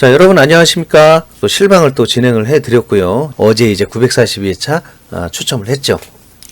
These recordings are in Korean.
자, 여러분 안녕하십니까? 또 실방을 또 진행을 해 드렸고요. 어제 이제 942회차 아, 추첨을 했죠.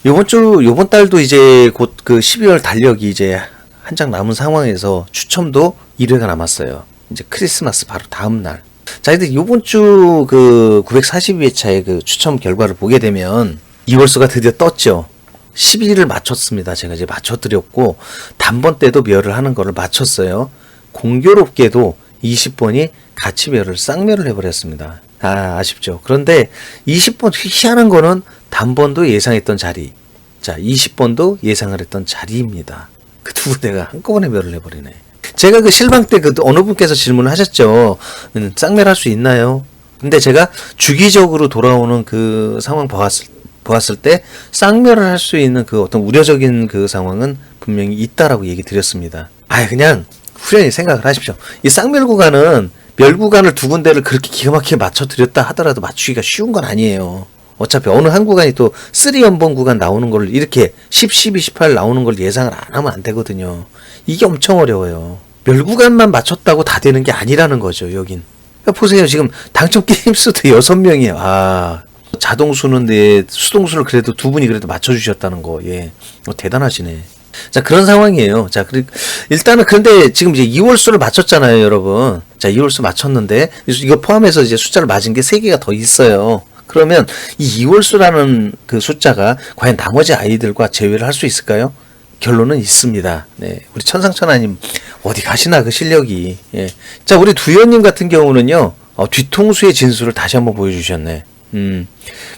요번 주, 요번 달도 이제 곧 그 12월 달력이 이제 한 장 남은 상황에서 추첨도 1회가 남았어요. 이제 크리스마스 바로 다음 날. 자, 근데 요번 주 그 942회차의 그 추첨 결과를 보게 되면 이월수가 드디어 떴죠. 12일을 맞췄습니다. 제가 이제 맞춰드렸고, 단번 때도 멸을 하는 거를 맞췄어요. 공교롭게도 20번이 같이 멸을 쌍멸을 해버렸습니다. 아, 아쉽죠. 그런데 20번 희한한 거는 단번도 예상했던 자리. 자, 20번도 예상을 했던 자리입니다. 그 두 군데가 한꺼번에 멸을 해버리네. 제가 그 실방 때 그 어느 분께서 질문을 하셨죠. 음, 쌍멸할 수 있나요? 근데 제가 주기적으로 돌아오는 그 상황 보았을, 보았을 때 쌍멸을 할수 있는 그 어떤 우려적인 그 상황은 분명히 있다라고 얘기 드렸습니다. 아, 그냥 후련히 생각을 하십시오. 이 쌍멸 구간은 멸 구간을 두 군데를 그렇게 기가 막히게 맞춰 드렸다 하더라도 맞추기가 쉬운 건 아니에요. 어차피 어느 한 구간이 또 3연번 구간 나오는 걸 이렇게 10, 12, 18 나오는 걸 예상을 안 하면 안 되거든요. 이게 엄청 어려워요. 멸 구간만 맞췄다고 다 되는 게 아니라는 거죠, 여긴. 그러니까 보세요. 지금 당첨 게임 수도 6명이에요. 아, 자동수는 네, 수동수를 그래도 두 분이 그래도 맞춰주셨다는 거. 예. 어, 대단하시네. 자, 그런 상황이에요. 자, 그리, 일단은 그런데 지금 이제 2월수를 맞췄잖아요, 여러분. 자, 2월수 맞췄는데, 이거 포함해서 이제 숫자를 맞은 게 3개가 더 있어요. 그러면 이 2월수라는 그 숫자가 과연 나머지 아이들과 제외를 할 수 있을까요? 결론은 있습니다. 네. 우리 천상천하님, 어디 가시나, 그 실력이. 예. 자, 우리 두현님 같은 경우는요, 어, 뒤통수의 진수를 다시 한번 보여주셨네. 음.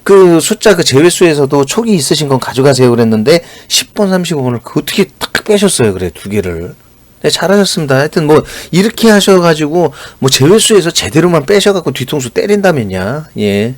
그 숫자 그 제외수에서도 촉이 있으신 건 가져가세요 그랬는데 10번 35번을 그 어떻게 딱 빼셨어요 그래 두 개를. 네, 잘하셨습니다. 하여튼 뭐 이렇게 하셔가지고 뭐 제외수에서 제대로만 빼셔갖고 뒤통수 때린다면야 예.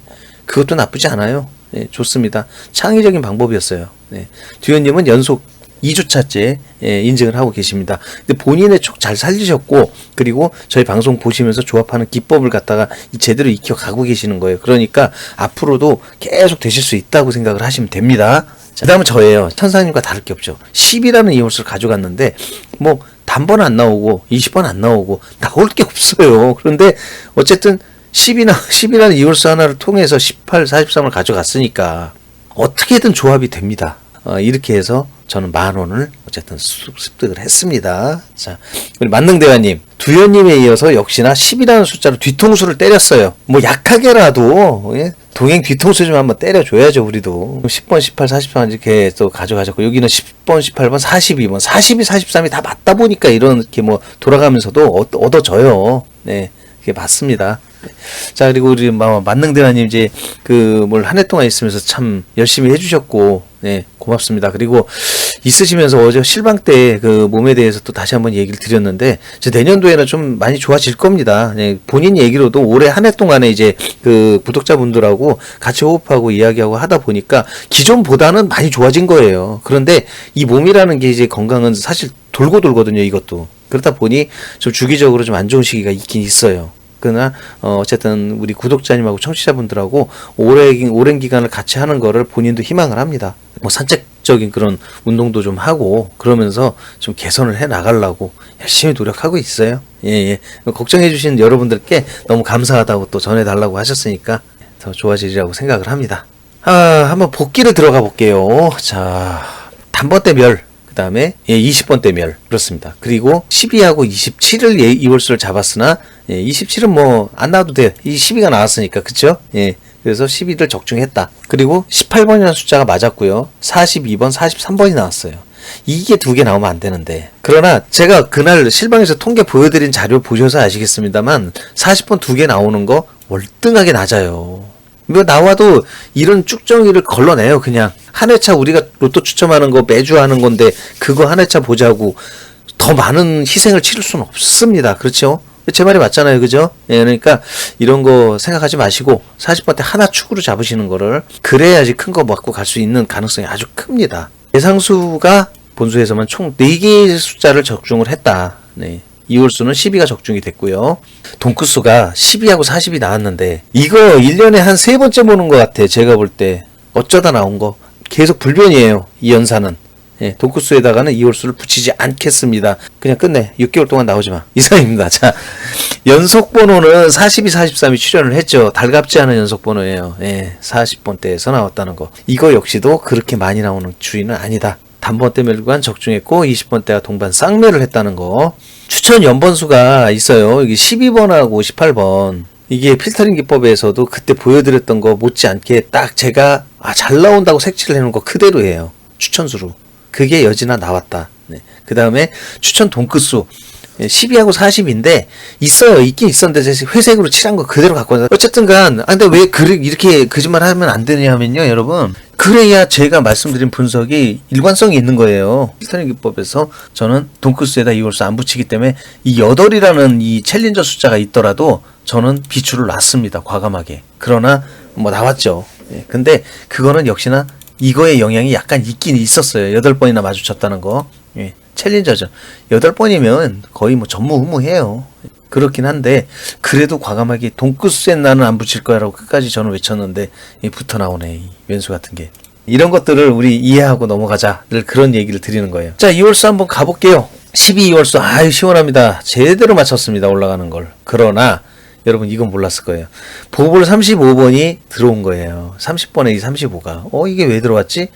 그것도 나쁘지 않아요. 예 좋습니다. 창의적인 방법이었어요. 네. 두현님은 연속 2주차째 예, 인증을 하고 계십니다. 근데 본인의 촉 잘 살리셨고 그리고 저희 방송 보시면서 조합하는 기법을 갖다가 제대로 익혀 가고 계시는 거예요. 그러니까 앞으로도 계속 되실 수 있다고 생각을 하시면 됩니다. 자, 그다음은 저예요. 천사님과 다를 게 없죠. 10이라는 이웃을 가져갔는데 뭐 단번 안 나오고 20번 안 나오고 나올 게 없어요. 그런데 어쨌든 10이나 10이라는 이웃수 하나를 통해서 18, 43을 가져갔으니까 어떻게든 조합이 됩니다. 어, 이렇게 해서 저는 만 원을 어쨌든 습- 습득을 했습니다. 자, 우리 만능대화님, 두현님에 이어서 역시나 10이라는 숫자로 뒤통수를 때렸어요. 뭐 약하게라도 예? 동행 뒤통수 좀 한번 때려줘야죠, 우리도. 10번, 18, 43 이렇게 또 가져가셨고, 여기는 10번, 18번, 42번, 42, 43이 다 맞다 보니까 이렇게 뭐 돌아가면서도 얻- 얻어져요. 네, 그게 맞습니다. 네. 자 그리고 우리 마- 만능대화님 이제 그 뭘 한 해 동안 있으면서 참 열심히 해주셨고 네 고맙습니다. 그리고 있으시면서 어제 실방 때 그 몸에 대해서 또 다시 한번 얘기를 드렸는데 이제 내년도에는 좀 많이 좋아질 겁니다. 네, 본인 얘기로도 올해 한 해 동안에 이제 그 구독자분들하고 같이 호흡하고 이야기하고 하다 보니까 기존보다는 많이 좋아진 거예요. 그런데 이 몸이라는 게 이제 건강은 사실 돌고 돌거든요. 이것도 그러다 보니 좀 주기적으로 좀 안 좋은 시기가 있긴 있어요. 그러나 어, 어쨌든 우리 구독자님하고 청취자분들하고 오래 오랜 기간을 같이 하는 거를 본인도 희망을 합니다. 뭐 산책적인 그런 운동도 좀 하고 그러면서 좀 개선을 해 나가려고 열심히 노력하고 있어요. 예, 예. 걱정해 주신 여러분들께 너무 감사하다고 또 전해 달라고 하셨으니까 더 좋아지리라고 생각을 합니다. 아, 한번 복귀를 들어가 볼게요. 자, 단번대 멸. 그 다음에 예, 20번대 멸 그렇습니다. 그리고 12하고 27을 예, 이월수를 잡았으나 예, 27은 뭐 안 나와도 돼. 이 12가 나왔으니까 그쵸? 예. 그래서 12를 적중했다. 그리고 18번이라는 숫자가 맞았고요. 42번, 43번이 나왔어요. 이게 두 개 나오면 안 되는데. 그러나 제가 그날 실방에서 통계 보여드린 자료 보셔서 아시겠습니다만 40번 두 개 나오는 거 월등하게 낮아요. 뭐 나와도 이런 쭉정이를 걸러내요 그냥 한 회차 우리가 로또 추첨하는 거 매주 하는 건데 그거 한 회차 보자고 더 많은 희생을 치를 수는 없습니다 그렇죠 제 말이 맞잖아요 그죠 예, 그러니까 이런 거 생각하지 마시고 40번 때 하나 축으로 잡으시는 거를 그래야지 큰 거 맞고 갈 수 있는 가능성이 아주 큽니다 예상수가 본수에서만 총 4개의 숫자를 적중을 했다 네. 이월수는 12가 적중이 됐고요. 동크수가 12하고 40이 나왔는데 이거 1년에 한 세 번째 보는 것 같아. 제가 볼 때 어쩌다 나온 거 계속 불변이에요. 이 연산은. 예, 동크수에다가는 이월수를 붙이지 않겠습니다. 그냥 끝내. 6개월 동안 나오지 마. 이상입니다. 자, 연속 번호는 42, 43이 출연을 했죠. 달갑지 않은 연속 번호예요. 예, 40번대에서 나왔다는 거. 이거 역시도 그렇게 많이 나오는 주의는 아니다. 단번대 멸관 적중했고 20번대가 동반 쌍매를 했다는 거. 추천 연번수가 있어요. 이게 12번하고 18번. 이게 필터링 기법에서도 그때 보여드렸던 거 못지않게 딱 제가 아, 잘 나온다고 색칠을 해놓은 거 그대로예요. 추천수로. 그게 여지나 나왔다. 네. 그 다음에 추천 돈끝수. 12하고 40인데 있어요. 있긴 있었는데 회색으로 칠한 거 그대로 갖고 와서 어쨌든 간 아, 근데 왜 그, 이렇게 거짓말 하면 안 되냐면요, 여러분. 그래야 제가 말씀드린 분석이 일관성이 있는 거예요. 필터링 기법에서 저는 돈크스에다 이월수 안 붙이기 때문에 이 8이라는 이 챌린저 숫자가 있더라도 저는 비추를 놨습니다. 과감하게. 그러나 뭐 나왔죠. 예, 근데 그거는 역시나 이거의 영향이 약간 있긴 있었어요. 8번이나 마주쳤다는 거. 예, 챌린저죠. 8번이면 거의 뭐 전무후무해요. 그렇긴 한데 그래도 과감하게 돈끝센 나는 안 붙일 거야라고 끝까지 저는 외쳤는데 이 붙어 나오네 이 왼수 같은 게 이런 것들을 우리 이해하고 넘어가자를 그런 얘기를 드리는 거예요. 자 2월수 한번 가볼게요. 12월수 아유 시원합니다. 제대로 맞췄습니다 올라가는 걸. 그러나 여러분 이건 몰랐을 거예요. 보볼 35번이 들어온 거예요. 30번에 이 35가 어 이게 왜 들어왔지?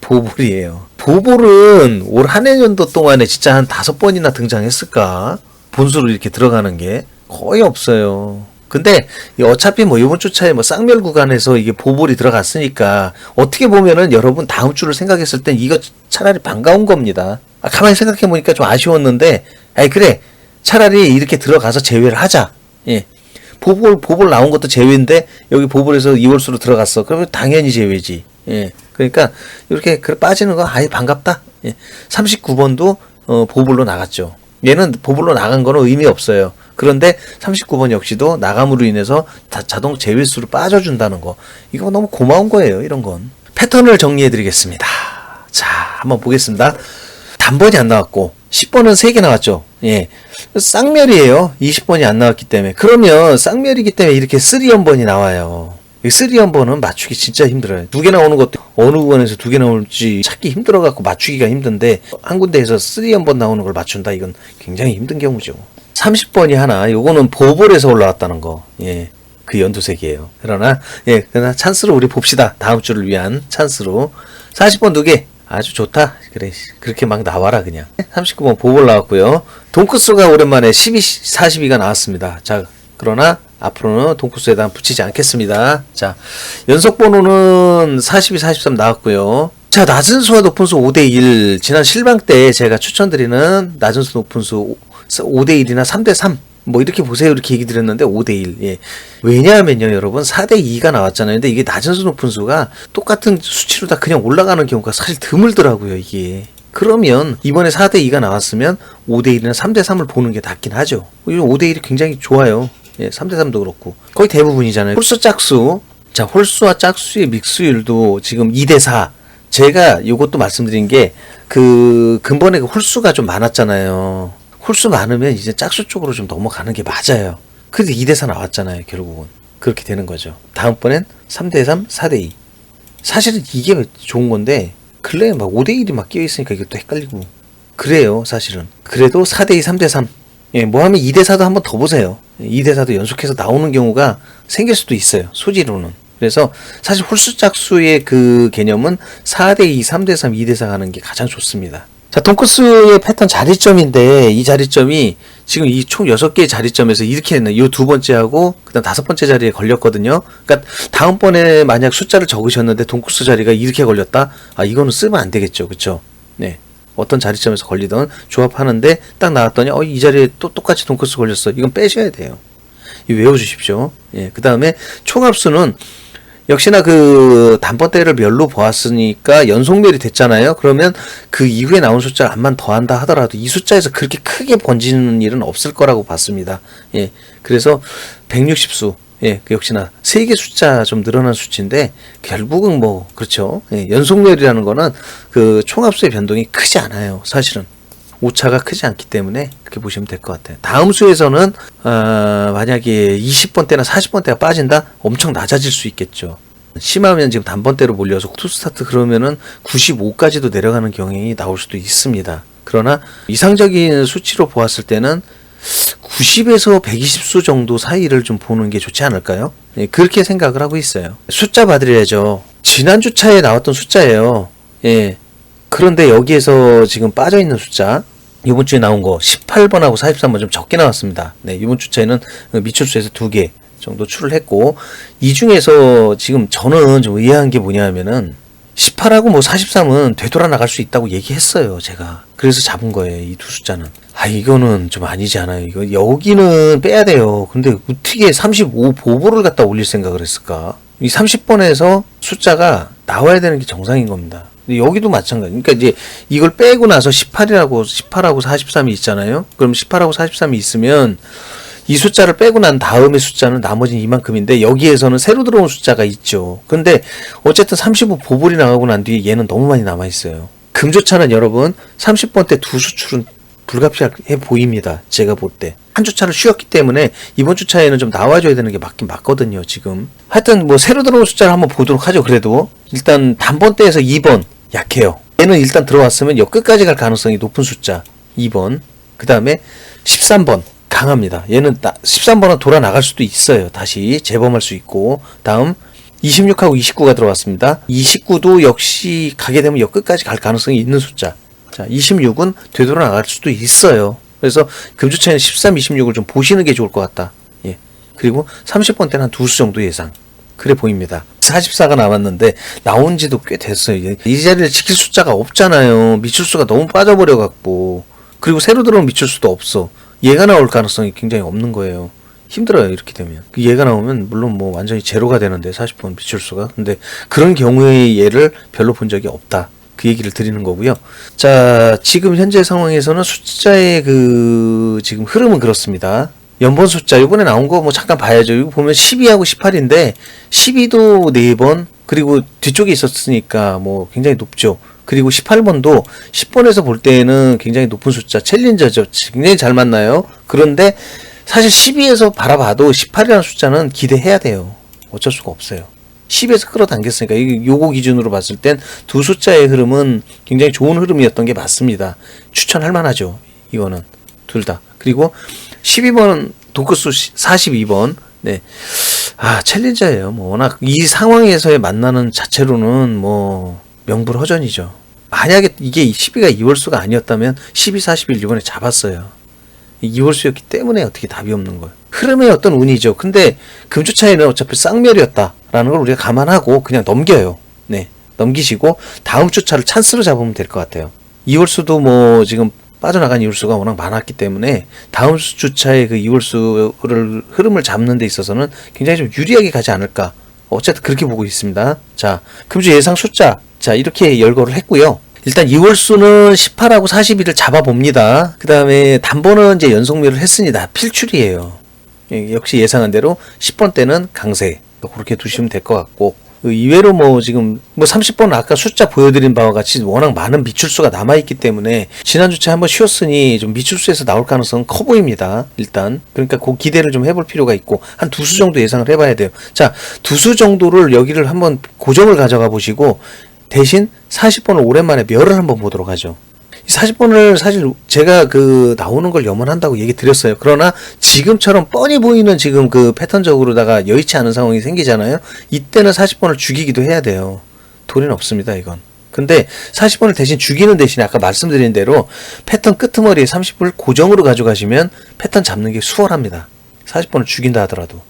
보볼이에요. 보볼은 올 한 해년도 동안에 진짜 한 다섯 번이나 등장했을까? 본수로 이렇게 들어가는 게 거의 없어요. 근데 이 어차피 뭐 이번 주 차에 뭐 쌍멸 구간에서 이게 보볼이 들어갔으니까 어떻게 보면은 여러분 다음 주를 생각했을 땐 이거 차라리 반가운 겁니다. 아, 가만히 생각해 보니까 좀 아쉬웠는데, 아이 그래 차라리 이렇게 들어가서 제외를 하자. 예. 보볼 보볼 나온 것도 제외인데 여기 보볼에서 2월수로 들어갔어. 그러면 당연히 제외지. 예. 그러니까 이렇게 그 빠지는 거 아예 반갑다. 예. 39번도 어, 보볼로 나갔죠. 얘는 보볼로 나간 거는 의미 없어요. 그런데 39번 역시도 나감으로 인해서 다 자동 제외수로 빠져준다는 거. 이거 너무 고마운 거예요. 이런 건. 패턴을 정리해 드리겠습니다. 자, 한번 보겠습니다. 단번이 안 나왔고 10번은 3개 나왔죠. 예. 쌍멸이에요. 20번이 안 나왔기 때문에. 그러면 쌍멸이기 때문에 이렇게 3연번이 나와요. 이 3연번은 맞추기 진짜 힘들어요. 두 개 나오는 것도 어느 구간에서 두 개 나올지 찾기 힘들어갖고 맞추기가 힘든데 한 군데에서 3연번 나오는 걸 맞춘다. 이건 굉장히 힘든 경우죠. 30번이 하나, 요거는 보볼에서 올라왔다는 거. 예. 그 연두색이에요. 그러나, 예, 그러나 찬스로 우리 봅시다. 다음 주를 위한 찬스로. 40번 두 개. 아주 좋다. 그래. 그렇게 막 나와라, 그냥. 39번 보볼 나왔고요. 돈크스가 오랜만에 12, 42가 나왔습니다. 자, 그러나 앞으로는 돈코스에다 붙이지 않겠습니다. 자, 연속 번호는 42, 43 나왔고요. 자, 낮은 수와 높은 수 5대1. 지난 실방 때 제가 추천드리는 낮은 수, 높은 수 5대1이나 3대3. 뭐 이렇게 보세요. 이렇게 얘기 드렸는데 5대1 예. 왜냐하면요 여러분. 4대2가 나왔잖아요. 근데 이게 낮은 수 높은 수가 똑같은 수치로 다 그냥 올라가는 경우가 사실 드물더라고요 이게. 그러면 이번에 4대2가 나왔으면 5대1이나 3대3을 보는 게 낫긴 하죠. 5대1이 굉장히 좋아요. 예, 3대3도 그렇고. 거의 대부분이잖아요. 홀수 짝수. 자 홀수와 짝수의 믹스율도 지금 2대4 제가 이것도 말씀드린 게 그 근본에 그 홀수가 좀 많았잖아요 홀수 많으면 이제 짝수 쪽으로 좀 넘어가는 게 맞아요. 근데 2대4 나왔잖아요, 결국은. 그렇게 되는 거죠. 다음번엔 3대3, 4대2. 사실은 이게 좋은 건데, 근래에 막 5대1이 막 끼어있으니까 이게 또 헷갈리고. 그래요, 사실은. 그래도 4대2, 3대3. 예, 뭐 하면 2대4도 한번 더 보세요. 2대4도 연속해서 나오는 경우가 생길 수도 있어요, 소지로는. 그래서 사실 홀수 짝수의 그 개념은 4대2, 3대3, 2대4 가는 게 가장 좋습니다. 자, 돈코스의 패턴 자리점인데 이 자리점이 지금 이 총 6개의 자리점에서 이렇게 했네. 이두 번째하고 그다음 다섯 번째 자리에 걸렸거든요. 그러니까 다음번에 만약 숫자를 적으셨는데 돈코스 자리가 이렇게 걸렸다. 아, 이거는 쓰면 안 되겠죠. 그렇죠? 네. 어떤 자리점에서 걸리던 조합하는데 딱 나왔더니 어, 이 자리에 또 똑같이 돈코스 걸렸어. 이건 빼셔야 돼요. 이 외워 주십시오. 예. 그다음에 총합수는 역시나 그 단번대를 멸로 보았으니까 연속멸이 됐잖아요. 그러면 그 이후에 나온 숫자를 암만 더한다 하더라도 이 숫자에서 그렇게 크게 번지는 일은 없을 거라고 봤습니다. 예. 그래서 160수. 예, 그 역시나 세 개 숫자 좀 늘어난 수치인데 결국은 뭐 그렇죠. 예, 연속멸이라는 거는 그 총합수의 변동이 크지 않아요. 사실은. 오차가 크지 않기 때문에 그렇게 보시면 될 것 같아요. 다음 수에서는 어, 만약에 20번대나 40번대가 빠진다 엄청 낮아질 수 있겠죠. 심하면 지금 단번대로 몰려서 투스타트 그러면은 95까지도 내려가는 경향이 나올 수도 있습니다. 그러나 이상적인 수치로 보았을 때는 90에서 120수 정도 사이를 좀 보는 게 좋지 않을까요? 예, 그렇게 생각을 하고 있어요. 숫자 받으려야죠. 지난 주 차에 나왔던 숫자예요. 예. 그런데 여기에서 지금 빠져 있는 숫자 이번 주에 나온 거 18번하고 43번 좀 적게 나왔습니다. 네, 이번 주차에는 미철수에서 두 개 정도 출을 했고 이 중에서 지금 저는 좀 의아한 게 뭐냐면은 18하고 뭐 43은 되돌아 나갈 수 있다고 얘기했어요, 제가. 그래서 잡은 거예요, 이 두 숫자는. 아, 이거는 좀 아니지 않아요. 이거 여기는 빼야 돼요. 근데 어떻게 35 보보를 갖다 올릴 생각을 했을까? 이 30번에서 숫자가 나와야 되는 게 정상인 겁니다. 여기도 마찬가지. 그러니까 이제 이걸 빼고 나서 18이라고 18하고 43이 있잖아요. 그럼 18하고 43이 있으면 이 숫자를 빼고 난 다음의 숫자는 나머지는 이만큼인데 여기에서는 새로 들어온 숫자가 있죠. 근데 어쨌든 35 보볼이 나가고 난 뒤에 얘는 너무 많이 남아 있어요. 금조차는 여러분 30번 때 두 수출은 불가피해 보입니다. 제가 볼 때. 한 주차를 쉬었기 때문에 이번 주차에는 좀 나와줘야 되는 게 맞긴 맞거든요, 지금. 하여튼 뭐 새로 들어온 숫자를 한번 보도록 하죠, 그래도. 일단 단번대에서 2번 약해요. 얘는 일단 들어왔으면 역 끝까지 갈 가능성이 높은 숫자 2번. 그 다음에 13번 강합니다. 얘는 13번은 돌아 나갈 수도 있어요. 다시 재범할 수 있고. 다음 26하고 29가 들어왔습니다. 29도 역시 가게 되면 역 끝까지 갈 가능성이 있는 숫자. 자, 26은 되돌아 나갈 수도 있어요. 그래서 금주차에는 13, 26을 좀 보시는 게 좋을 것 같다. 예. 그리고 30번 때는 한 두 수 정도 예상. 그래 보입니다. 44가 남았는데 나온 지도 꽤 됐어요. 이 자리를 지킬 숫자가 없잖아요. 미출수가 너무 빠져버려 갖고. 그리고 새로 들어온 미출수도 없어. 얘가 나올 가능성이 굉장히 없는 거예요. 힘들어요 이렇게 되면 그 얘가 나오면 물론 뭐 완전히 제로가 되는데 40번 미출수가 근데 그런 경우의 예를 별로 본 적이 없다 그 얘기를 드리는 거고요 자 지금 현재 상황에서는 숫자의 그 지금 흐름은 그렇습니다 연번 숫자 이번에 나온 거 뭐 잠깐 봐야죠 이거 보면 12하고 18인데 12도 4번 그리고 뒤쪽에 있었으니까 뭐 굉장히 높죠 그리고 18번도 10번에서 볼 때는 굉장히 높은 숫자 챌린저죠 굉장히 잘 맞나요 그런데 사실 12에서 바라봐도 18이라는 숫자는 기대해야 돼요. 어쩔 수가 없어요. 10에서 끌어당겼으니까 이 요거 기준으로 봤을 땐 두 숫자의 흐름은 굉장히 좋은 흐름이었던 게 맞습니다. 추천할 만하죠. 이거는 둘 다. 그리고 12번 도크수 42번 네. 아, 챌린저예요. 뭐 워낙 이 상황에서의 만나는 자체로는 뭐 명불허전이죠. 만약에 이게 12가 2월수가 아니었다면 12, 41 이번에 잡았어요. 이월수였기 때문에 어떻게 답이 없는 거예요. 흐름의 어떤 운이죠. 근데 금주 차이는 어차피 쌍멸이었다라는 걸 우리가 감안하고 그냥 넘겨요. 네. 넘기시고 다음 주차를 찬스로 잡으면 될 것 같아요. 이월수도 뭐 지금 빠져나간 이월수가 워낙 많았기 때문에 다음 주차의 그 이월수를 흐름을 잡는 데 있어서는 굉장히 좀 유리하게 가지 않을까. 어쨌든 그렇게 보고 있습니다. 자, 금주 예상 숫자. 자, 이렇게 열거를 했고요. 일단 2월수는 18하고 42를 잡아봅니다. 그 다음에 단번은 이제 연속미를 했으니다. 필출이에요. 예, 역시 예상한 대로 10번 때는 강세. 그렇게 두시면 될 것 같고. 그 이외로 뭐 지금 뭐 30번 아까 숫자 보여드린 바와 같이 워낙 많은 미출수가 남아있기 때문에 지난주째 한번 쉬었으니 좀 미출수에서 나올 가능성은 커 보입니다. 일단. 그러니까 그 기대를 좀 해볼 필요가 있고 한 두 수 정도 예상을 해봐야 돼요. 자, 두 수 정도를 여기를 한번 고정을 가져가 보시고 대신 40번을 오랜만에 멸을 한번 보도록 하죠. 40번을 사실 제가 그 나오는 걸 염원한다고 얘기 드렸어요. 그러나 지금처럼 뻔히 보이는 지금 그 패턴적으로다가 여의치 않은 상황이 생기잖아요. 이때는 40번을 죽이기도 해야 돼요. 돈은 없습니다, 이건. 근데 40번을 대신 죽이는 대신에 아까 말씀드린 대로 패턴 끄트머리에 30번을 고정으로 가져가시면 패턴 잡는 게 수월합니다. 40번을 죽인다 하더라도.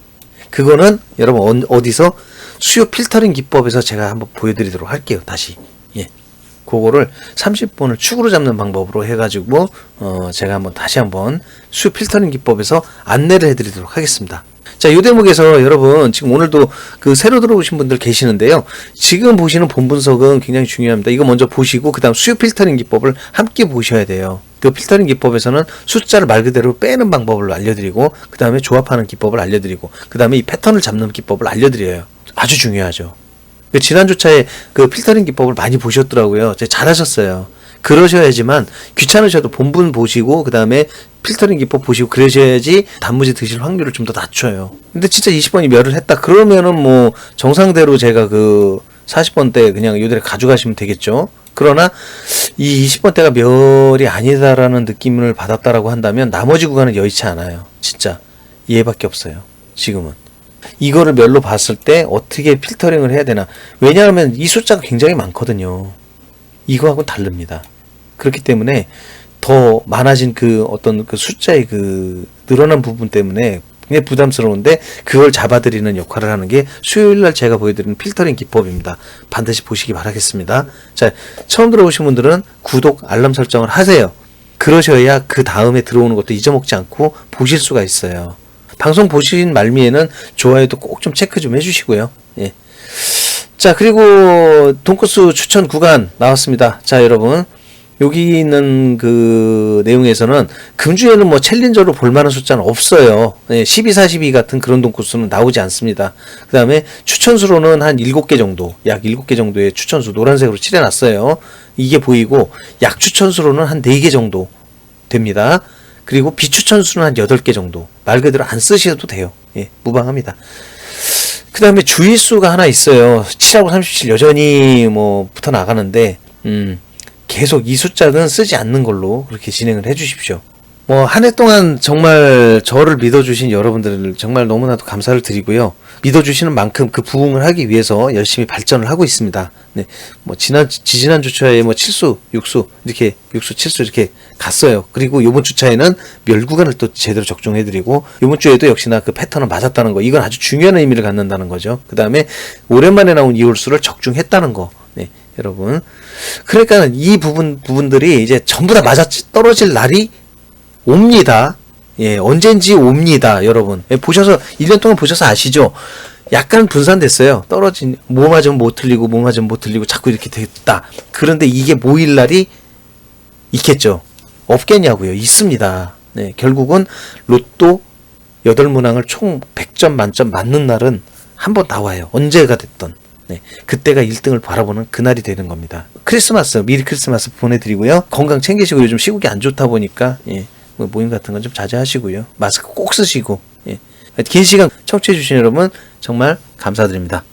그거는 여러분 어디서 수요 필터링 기법에서 제가 한번 보여드리도록 할게요. 다시. 예. 그거를 30번을 축으로 잡는 방법으로 해가지고 어 제가 한번 다시 한번 수요 필터링 기법에서 안내를 해드리도록 하겠습니다. 자, 이 대목에서 여러분 지금 오늘도 그 새로 들어오신 분들 계시는데요. 지금 보시는 본 분석은 굉장히 중요합니다. 이거 먼저 보시고 그다음 수요 필터링 기법을 함께 보셔야 돼요. 그 필터링 기법에서는 숫자를 말 그대로 빼는 방법을 알려드리고 그 다음에 조합하는 기법을 알려드리고 그 다음에 이 패턴을 잡는 기법을 알려드려요. 아주 중요하죠. 그 지난주 차에 그 필터링 기법을 많이 보셨더라고요. 잘하셨어요. 그러셔야지만 귀찮으셔도 본분 보시고 그 다음에 필터링 기법 보시고 그러셔야지 단무지 드실 확률을 좀 더 낮춰요. 근데 진짜 20번이 멸을 했다 그러면은 뭐 정상대로 제가 그 40번 때 그냥 요대로 가져가시면 되겠죠. 그러나 이 20번 대가 멸이 아니다라는 느낌을 받았다라고 한다면 나머지 구간은 여의치 않아요. 진짜 이해밖에 없어요. 지금은. 이거를 멸로 봤을 때 어떻게 필터링을 해야 되나. 왜냐하면 이 숫자가 굉장히 많거든요. 이거하고는 다릅니다. 그렇기 때문에 더 많아진 그 어떤 그 숫자의 그 늘어난 부분 때문에 굉장히 부담스러운데 그걸 잡아드리는 역할을 하는 게 수요일 날 제가 보여드리는 필터링 기법입니다. 반드시 보시기 바라겠습니다. 자, 처음 들어오신 분들은 구독, 알람 설정을 하세요. 그러셔야 그 다음에 들어오는 것도 잊어먹지 않고 보실 수가 있어요. 방송 보신 말미에는 좋아요도 꼭 좀 체크 좀 해주시고요. 예. 자, 그리고 돈코스 추천 구간 나왔습니다. 자, 여러분. 여기 있는 그 내용에서는 금주에는 뭐 챌린저로 볼만한 숫자는 없어요. 예, 12, 42 같은 그런 돈코스는 나오지 않습니다. 그 다음에 추천수로는 한 7개 정도, 약 7개 정도의 추천수 노란색으로 칠해놨어요. 이게 보이고 약 추천수로는 한 4개 정도 됩니다. 그리고 비추천수는 한 8개 정도. 말 그대로 안 쓰셔도 돼요. 예, 무방합니다. 그 다음에 주의수가 하나 있어요. 7하고 37 여전히 뭐 붙어 나가는데, 음, 계속 이 숫자는 쓰지 않는 걸로 그렇게 진행을 해 주십시오. 뭐, 한 해 동안 정말 저를 믿어주신 여러분들을 정말 너무나도 감사를 드리고요. 믿어주시는 만큼 그 부응을 하기 위해서 열심히 발전을 하고 있습니다. 네. 뭐, 지난, 지지난 주차에 뭐, 7수, 6수, 이렇게, 6수, 7수 이렇게 갔어요. 그리고 요번 주차에는 멸 구간을 또 제대로 적중해드리고, 요번 주에도 역시나 그 패턴은 맞았다는 거. 이건 아주 중요한 의미를 갖는다는 거죠. 그 다음에 오랜만에 나온 이홀수를 적중했다는 거. 네. 여러분. 그러니까 이 부분, 부분들이 이제 전부 다 맞아 떨어질 날이 옵니다. 예, 언젠지 옵니다, 여러분. 예, 보셔서 1년 동안 보셔서 아시죠? 약간 분산됐어요. 떨어진 뭐 맞으면 못 틀리고 뭐 맞으면 못 틀리고 자꾸 이렇게 됐다. 그런데 이게 모일 날이 있겠죠. 없겠냐고요. 있습니다. 네, 결국은 로또 8문항을 총 100점 만점 맞는 날은 한 번 나와요. 언제가 됐던. 네, 그때가 1등을 바라보는 그날이 되는 겁니다. 크리스마스, 미리 크리스마스 보내드리고요. 건강 챙기시고 요즘 시국이 안 좋다 보니까, 예, 뭐 모임 같은 건 좀 자제하시고요. 마스크 꼭 쓰시고, 예. 긴 시간 청취해 주신 여러분, 정말 감사드립니다.